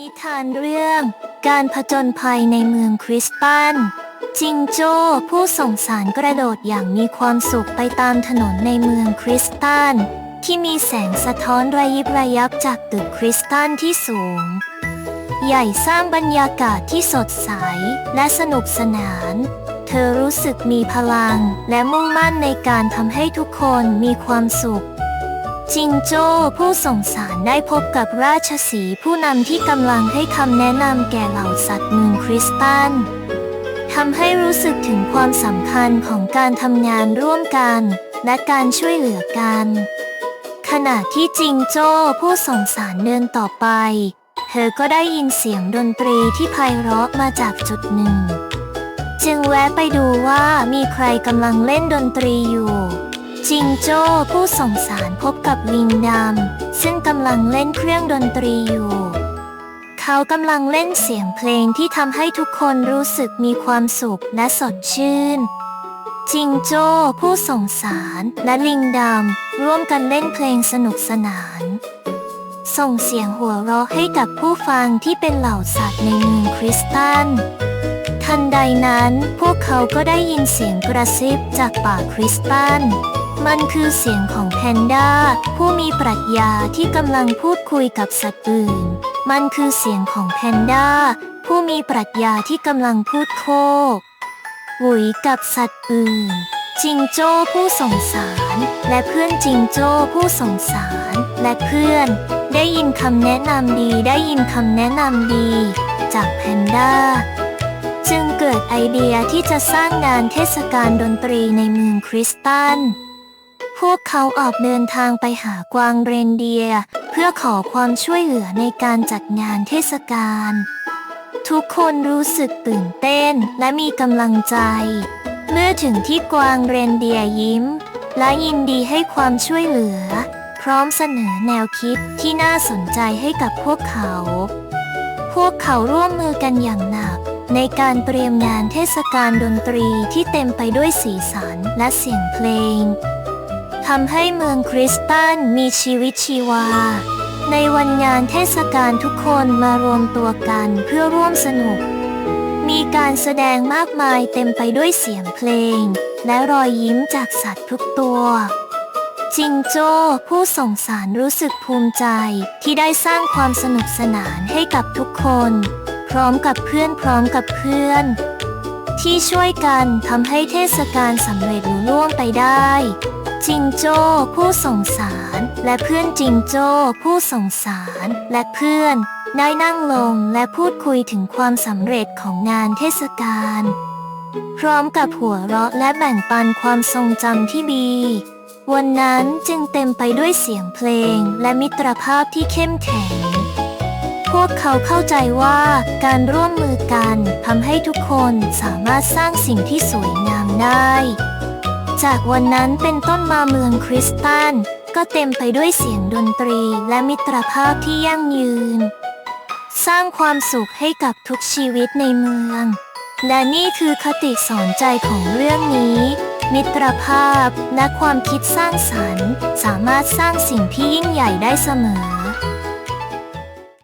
นิทานเรื่องการผจญภัยในเมืองคริสตันจิงโจ้ผู้ส่งสารกระโดดอย่างมีความสุขไปตามถนนในเมืองคริสตันที่มีแสงสะท้อนระยิบระยับจากตึกคริสตันที่สูง ใหญ่สร้างบรรยากาศที่สดใสและสนุกสนาน เธอรู้สึกมีพลังและมุ่งมั่นในการทำให้ทุกคนมีความสุข จิงโจ้ผู้ส่งสารได้พบกับราชสีห์ผู้นำที่กำลังให้คำแนะนำแก่เหล่าสัตว์เมืองคริสตันทำให้รู้สึกถึงความสำคัญของการทำงานร่วมกัน และการช่วยเหลือกัน ขณะที่จิงโจ้ผู้ส่งสารเดินต่อไป เธอก็ได้ยินเสียงดนตรีที่ไพเราะมาจากจุดหนึ่ง จึงแวะไปดูว่ามีใครกำลังเล่นดนตรีอยู่ จิงโจ้ผู้ส่งสารพบกับลิงดำซึ่งกำลังเล่นเครื่องดนตรีอยู่ เขากำลังเล่นเสียงเพลงที่ทำให้ทุกคนรู้สึกมีความสุขและสดชื่น จิงโจ้ผู้ส่งสารและลิงดำร่วมกันเล่นเพลงสนุกสนาน ส่งเสียงหัวเราะให้กับผู้ฟังที่เป็นเหล่าสัตว์ในเมืองคริสตันทันใดนั้นพวกเขาก็ได้ยินเสียงกระซิบจากป่าคริสตัน มันคือเสียงของแพนด้า ผู้มีปรัชญาที่กำลังพูดคุยกับสัตว์อื่น มันคือเสียงของแพนด้า ผู้มีปรัชญาที่กำลังพูดโคกหวุยกับสัตว์อื่น จิงโจ้ผู้สงสาร และเพื่อนจิงโจ้ผู้สงสาร และเพื่อน ได้ยินคำแนะนำดีได้ยินคำแนะนำดี จากแพนด้าจึงเกิดไอเดียที่จะสร้างงานเทศกาลดนตรีในเมืองคริสตัน พวกเขาออกเดินทางไปหากวางเรนเดียร์เพื่อขอความช่วยเหลือในการจัดงานเทศกาล ทุกคนรู้สึกตื่นเต้นและมีกำลังใจ เมื่อถึงที่กวางเรนเดียร์ยิ้ม และยินดีให้ความช่วยเหลือ พร้อมเสนอแนวคิดที่น่าสนใจให้กับพวกเขา พวกเขาร่วมมือกันอย่างหนักในการเตรียมงานเทศกาลดนตรีที่เต็มไปด้วยสีสันและเสียงเพลง ทำให้เมืองคริสตันมีชีวิตชีวา ในวันงานเทศกาลทุกคนมารวมตัวกันเพื่อร่วมสนุก มีการแสดงมากมายเต็มไปด้วยเสียงเพลง และรอยยิ้มจากสัตว์ทุกตัวจิงโจ้ผู้ส่งสารรู้สึกภูมิใจที่ได้สร้างความสนุกสนานให้กับทุกคน พร้อมกับเพื่อนพร้อมกับเพื่อน ที่ช่วยกันทำให้เทศกาลสำเร็จลุล่วงไปได้ จิงโจ้ผู้ส่งสาร และเพื่อนจิงโจ้ผู้ส่งสาร และเพื่อนได้นั่งลงและพูดคุยถึงความสำเร็จของงานเทศกาล พร้อมกับหัวเราะและแบ่งปันความทรงจำที่ดี วันนั้นจึงเต็มไปด้วยเสียงเพลงและมิตรภาพที่เข้มแข็ง พวกเขาเข้าใจว่าการร่วมมือกันทำให้ทุกคนสามารถสร้างสิ่งที่สวยงามได้ จากวันนั้นเป็นต้นมาเมืองคริสตันก็เต็มไปด้วยเสียงดนตรีและมิตรภาพที่ยั่งยืน สร้างความสุขให้กับทุกชีวิตในเมือง และนี่คือคติสอนใจของเรื่องนี้ มิตรภาพและความคิดสร้างสรรค์ สามารถสร้างสิ่งที่ยิ่งใหญ่ได้เสมอ